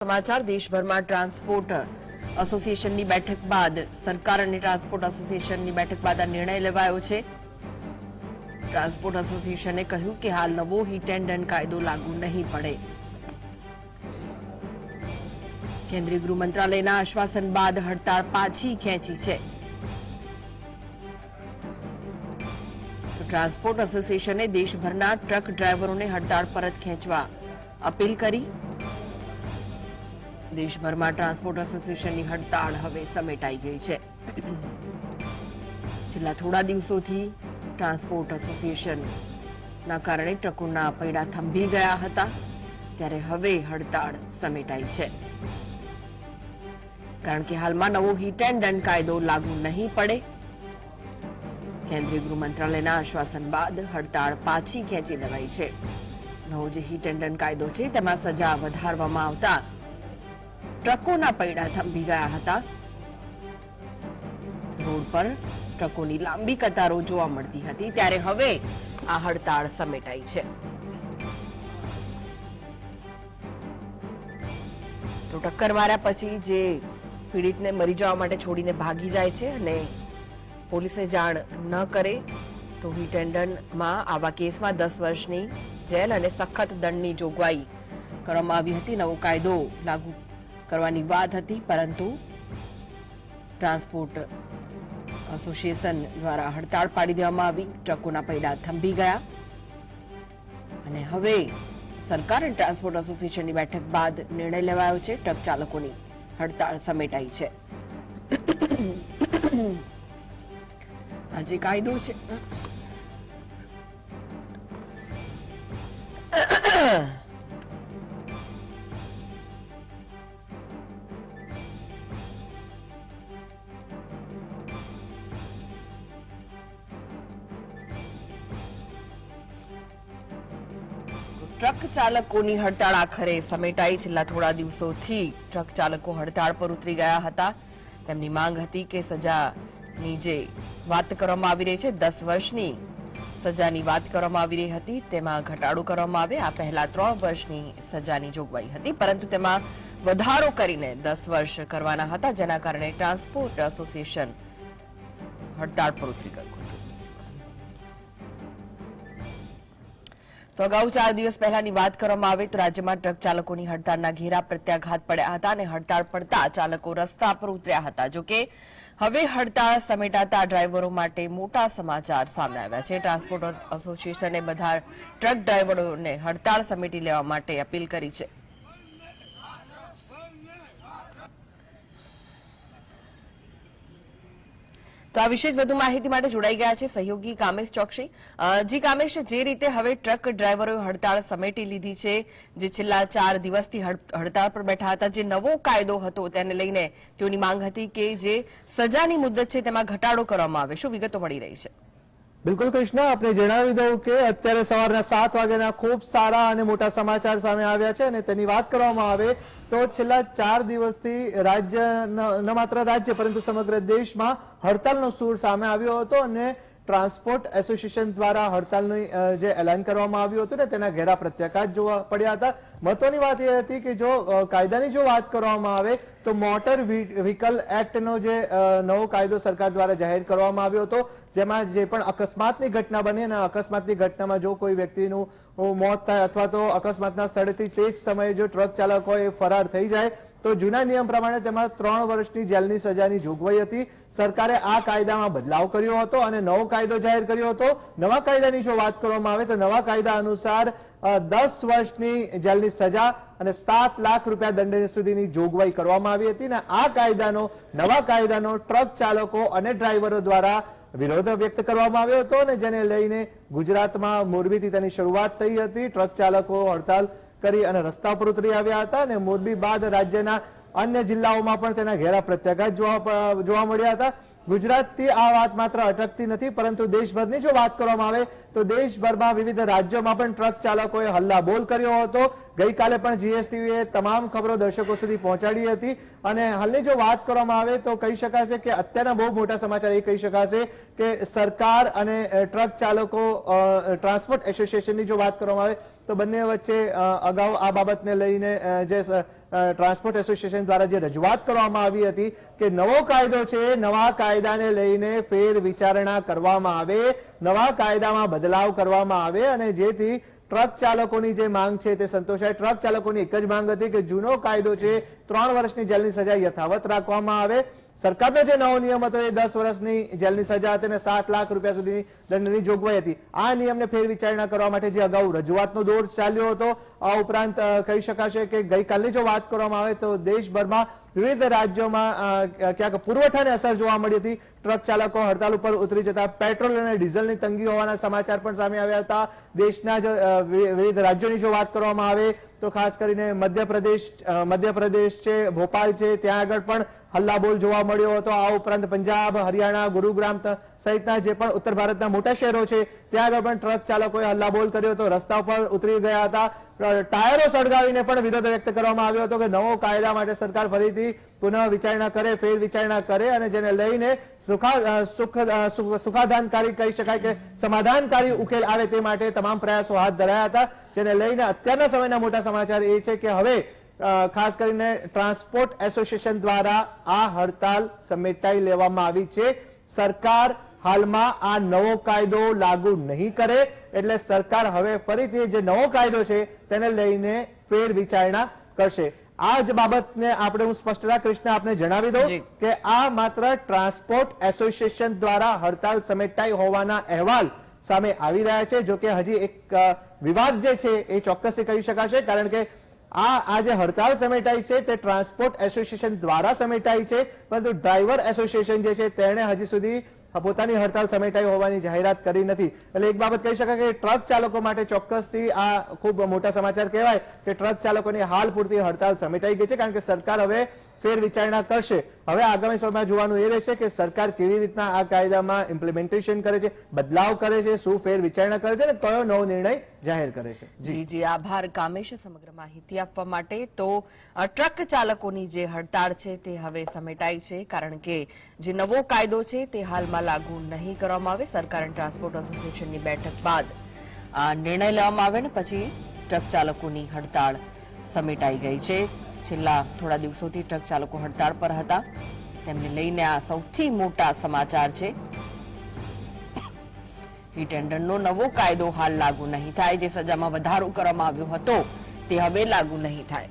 સમાચાર, દેશભરમાં ટ્રાન્સપોર્ટ એસોસિએશનની બેઠક બાદ, સરકાર અને ટ્રાન્સપોર્ટ એસોસિએશનની બેઠક બાદ આ નિર્ણય લેવાયો છે. ટ્રાન્સપોર્ટ એસોસિએશને કહ્યું કે હાલ નવો હિટ એન્ડ ડન કાયદો લાગુ નહીં પડે. કેન્દ્રીય ગૃહ મંત્રાલયના આશ્વાસન બાદ હડતાળ પાછી ખેંચી છે. ટ્રાન્સપોર્ટ એસોસિએશને દેશભરના ટ્રક ડ્રાઈવરોને હડતાળ પરત ખેંચવા અપીલ કરી. દેશભરમાં ટ્રાન્સપોર્ટ એસોસિએશનની હડતાળ હવે સમેટાઈ ગઈ છે. છેલ્લા થોડા દિવસોથી ટ્રાન્સપોર્ટ એસોસિએશનના કારણે ટ્રકોના પૈડા થંભી ગયા હતા, ત્યારે હવે હડતાળ સમેટાઈ છે. કારણ કે હાલમાં નવો હિટ એન્ડ રન કાયદો લાગુ નહીં પડે. કેન્દ્રીય ગૃહ મંત્રાલયના આશ્વાસન બાદ હડતાળ પાછી ખેંચી લેવાઈ છે. નવો જે હિટ એન્ડ રન કાયદો છે, તેમાં સજા વધારવામાં આવતા ટ્રકોના પૈડા થંભી ગયા હતા. રોડ પર ટ્રકોની લાંબી કતારો જોવા મળતી હતી, ત્યારે હવે આ હડતાળ સમેટાઈ છે. તો ટક્કર માર્યા પછી જે પીડિતને મરી જવા માટે છોડીને ભાગી જાય છે અને પોલીસે જાણ ન કરે, તો હિટ એન્ડ આવા કેસમાં દસ વર્ષની જેલ અને સખત દંડની જોગવાઈ કરવામાં આવી હતી. નવો કાયદો લાગુ કરવાની વાત હતી, પરંતુ ટ્રાન્સપોર્ટ એસોસિએશન દ્વારા હડતાળ પાડી દેવામાં આવી. ટ્રકોના પૈડા થંભી ગયા. અને હવે સરકાર અને ટ્રાન્સપોર્ટ એસોસિએશનની બેઠક બાદ નિર્ણય લેવાયો છે. ટ્રક ચાલકોની હડતાળ સમેટાઈ છે. આ જે કાયદો છે. ટ્રક ચાલકોની હડતાળ આખરે સમેટાઈ છેલ્લા થોડા દિવસોથી ટ્રક ચાલકો હડતાળ પર ઉતરી ગયા હતા. તેમની માંગ હતી કે સજાની જે વાત કરવામાં આવી રહી છે, દસ વર્ષની સજાની વાત કરવામાં આવી રહી હતી, તેમાં ઘટાડો કરવામાં આવે આ પહેલા ત્રણ વર્ષની સજાની જોગવાઈ હતી, પરંતુ તેમાં વધારો કરીને દસ વર્ષ કરવાના હતા, જેના કારણે ટ્રાન્સપોર્ટ એસોસિએશન હડતાળ પર ઉતરી ગયું. તો અગાઉ ચાર દિવસ પહેલાની વાત કરવામાં આવે તો રાજ્યમાં ટ્રક ચાલકોની હડતાળના ઘેરા પ્રત્યાઘાત પડ્યા હતા અને હડતાળ પડતા ચાલકો રસ્તા પર ઉતર્યા હતા. જોકે હવે હડતાળ સમેટાતા ડ્રાઈવરો માટે મોટા સમાચાર સામે આવ્યા છે. ટ્રાન્સપોર્ટ એસોસિએશને બધા ટ્રક ડ્રાઈવરોને હડતાળ સમેટી લેવા માટે અપીલ કરી છે. તો આ વિશે વધુ માહિતી માટે જોડાઈ ગયા છે સહયોગી કામેશ ચોકસી. જી કામેશ, જે રીતે હવે ટ્રક ડ્રાઈવરોએ હડતાળ સમેટી લીધી છે, જે છેલ્લા ચાર દિવસથી હડતાળ પર બેઠા હતા, જે નવો કાયદો હતો તેને લઈને તેઓની માંગ હતી કે જે સજાની મુદ્દત છે તેમાં ઘટાડો કરવામાં આવે. શું વિગતો મળી રહી છે? બિલકુલ કૃષ્ણ, આપણે જણાવી દઉં કે અત્યારે સવારના સાત વાગ્યાના ખૂબ સારા અને મોટા સમાચાર સામે આવ્યા છે અને તેની વાત કરવામાં આવે તો છેલ્લા ચાર દિવસથી રાજ્ય ન માત્ર રાજ્ય પરંતુ સમગ્ર દેશમાં હડતાલનો સૂર સામે આવ્યો હતો અને ટ્રાન્સપોર્ટ એસોસિએશન દ્વારા હડતાલનું જે એલાન કરવામાં આવ્યું હતું ને, તેના ઘેરા પ્રત્યાઘાત જોવા પડ્યા હતા. મહત્વની વાત એ હતી કે જો કાયદાની જો વાત કરવામાં આવે, તો મોટર વ્હીકલ એક્ટનો જે નવો કાયદો સરકાર દ્વારા જાહેર કરવામાં આવ્યો હતો, જેમાં જે પણ અકસ્માતની ઘટના બની અને અકસ્માતની ઘટનામાં જો કોઈ વ્યક્તિનું મોત થાય અથવા તો અકસ્માતના સ્થળેથી તે જ સમયે જો ટ્રક ચાલક હોય એ ફરાર થઈ જાય તો જૂના નિયમ પ્રમાણે તેમાં ત્રણ વર્ષની જેલની સજાની જોગવાઈ હતી. સરકારે આ કાયદામાં બદલાવ કર્યો હતો અને નવો કાયદો જાહેર કર્યો હતો. નવા કાયદાની જો વાત કરવામાં આવે તો નવા કાયદા અનુસાર દસ વર્ષની જેલની સજા અને સાત લાખ રૂપિયા દંડ સુધીની જોગવાઈ કરવામાં આવી હતી અને આ કાયદાનો, નવા કાયદાનો ટ્રક ચાલકો અને ડ્રાઈવરો દ્વારા વિરોધ વ્યક્ત કરવામાં આવ્યો હતો અને જેને લઈને ગુજરાતમાં મોરબીથી તેની શરૂઆત થઈ હતી. ટ્રક ચાલકો હડતાલ કરી અને રસ્તા પર ઉતરી આવ્યા હતા અને મોરબી બાદ રાજ્યના અન્ય જિલ્લાઓમાં પણ તેના ઘેરા પ્રત્યાઘાત જોવા મળ્યા હતા. ગુજરાતથી આ વાત માત્ર અટકતી નથી, પરંતુ દેશભરની જો વાત કરવામાં આવે તો દેશભરમાં વિવિધ રાજ્યોમાં પણ ટ્રક ચાલકોએ હલ્લાબોલ કર્યો હતો. ગઈકાલે પણ જીએસટીવીએ તમામ ખબરો દર્શકો સુધી પહોંચાડી હતી. અને હાલની જો વાત કરવામાં આવે તો કહી શકાશે કે અત્યારના બહુ મોટા સમાચાર એ કહી શકાશે કે સરકાર અને ટ્રક ચાલકો ટ્રાન્સપોર્ટ એસોસિએશનની જો વાત કરવામાં આવે તો બંને વચ્ચે અગાઉ આ બાબતને લઈને જે ટ્રાન્સપોર્ટ એસોસિએશન દ્વારા જે રજૂઆત કરવામાં આવી હતી કે નવો કાયદો છે, નવા કાયદાને લઈને ફેર વિચારણા કરવામાં આવે. નવા કાયદામાં બદલાવ કરવામાં આવે અને જેથી ટ્રક ચાલકોની જે માંગ છે તે સંતોષાય. ટ્રક ચાલકોની એક જ માંગ હતી કે જૂનો કાયદો છે, ત્રણ વર્ષની જેલની સજા યથાવત રાખવામાં આવે. સરકારનો જે નવો નિયમ હતો, એ દસ વર્ષની જેલની સજા હતી અને સાત લાખ રૂપિયા સુધીની દંડની જોગવાઈ હતી. આ નિયમને ફેર વિચારણા કરવા માટે જે અગાઉ રજૂઆતનો દોર ચાલ્યો હતો, આ ઉપરાંત કહી શકાશે કે ગઈકાલની જો વાત કરવામાં આવે તો દેશભરમાં વિવિધ રાજ્યોમાં ક્યાંક પુરવઠાને અસર જોવા મળી હતી. ટ્રક ચાલકો હડતાલ ઉપર ઉતરી જતા પેટ્રોલ અને ડીઝલની તંગી હોવાના સમાચાર પણ સામે આવ્યા હતા. દેશના વિવિધ રાજ્યોની જો વાત કરવામાં આવે તો ખાસ કરીને મધ્યપ્રદેશ મધ્યપ્રદેશ છે, ભોપાલ છે, ત્યાં આગળ પણ હલ્લાબોલ જોવા મળ્યો હતો. આ ઉપરાંત પંજાબ, હરિયાણા, ગુરુગ્રામ સહિતના જે પણ ઉત્તર ભારતના મોટા શહેરો છે, ત્યાં આગળ પણ ટ્રક ચાલકોએ હલ્લાબોલ કર્યો હતો. રસ્તા ઉપર ઉતરી ગયા હતા. ટાયરો સળગાવીને પણ વિરોધ વ્યક્ત કરવામાં આવ્યો હતો કે નવો કાયદા માટે સરકાર ફરીથી પુનઃ વિચારણા કરે ફેર વિચારણા કરે અને જેને લઈને સુખા સુખ સુખાદાનકારી કહી શકાય કે સમાધાનકારી ઉકેલ આવે તે માટે તમામ પ્રયાસો હાથ ધરાયા હતા. જેને લઈને અત્યારના સમયના મોટા સમાચાર એ છે કે હવે ખાસ કરીને ટ્રાન્સપોર્ટ એસોસિએશન દ્વારા આ હડતાલ સમેટાઈ લેવામાં આવી છે. સરકાર હાલમાં આ નવો કાયદો લાગુ નહીં કરે. એટલે સરકાર હવે ફરીથી જે નવો કાયદો છે, તેને લઈને ફેર વિચારણા કરશે. આ જ બાબતને આપણે હું સ્પષ્ટતા કૃષ્ણ આપને જણાવી દઉં કે આ માત્ર ટ્રાન્સપોર્ટ એસોસિએશન દ્વારા હડતાલ સમેટાઈ હોવાના અહેવાલ સામે આવી રહ્યા છે જો કે હજી એક વિવાદ જે છે એ ચોક્કસથી કહી શકાશે કારણ કે આ આ જે હડતાલ સમેટાઈ છે તે ટ્રાન્સપોર્ટ એસોસિએશન દ્વારા સમેટાઈ છે પરંતુ ડ્રાઈવર એસોસિએશન જે છે તેણે હજી સુધી પોતાની હડતાલ સમેટાઈ હોવાની જાહેરાત કરી નથી. એટલે એક બાબત કહી શકાય કે ટ્રક ચાલકો માટે ચોક્કસથી આ ખૂબ મોટા સમાચાર કહેવાય કે ટ્રક ચાલકોની હાલ પૂરતી હડતાલ સમેટાઈ ગઈ છે, કારણ કે સરકાર હવે ફેર વિચારણા કરશે. હવે આગામી સમયમાં જોવાનું એ રહેશે કે સરકાર કેવી રીતના આ કાયદામાં ઇમ્પ્લિમેન્ટેશન કરે છે, બદલાવ કરે છે, શું ફેર વિચારણા કરે છે અને કયો નવો નિર્ણય જાહેર કરે છે. જી. જી આભાર કામેશ સમગ્ર માહિતી આપવા માટે. તો ટ્રક ચાલકોની જે હડતાળ છે તે હવે સમેટાઈ છે, કારણ કે જે નવો કાયદો છે તે હાલમાં લાગુ નહીં કરવામાં આવે. સરકાર અને ટ્રાન્સપોર્ટ એસોસિએશનની બેઠક બાદ નિર્ણય લેવામાં આવે ને પછી ટ્રક ચાલકોની હડતાળ સમેટાઈ ગઈ છે. છેલ્લા થોડા દિવસોથી ટ્રક ચાલકો હડતાળ પર હતા. તેમને લઈને આ સૌથી મોટા સમાચાર છે. હિટ એન્ડરનો નવો કાયદો હાલ લાગુ નહીં થાય, જે સજામાં વધારો કરવામાં આવ્યો હતો, તે હવે લાગુ નહીં થાય.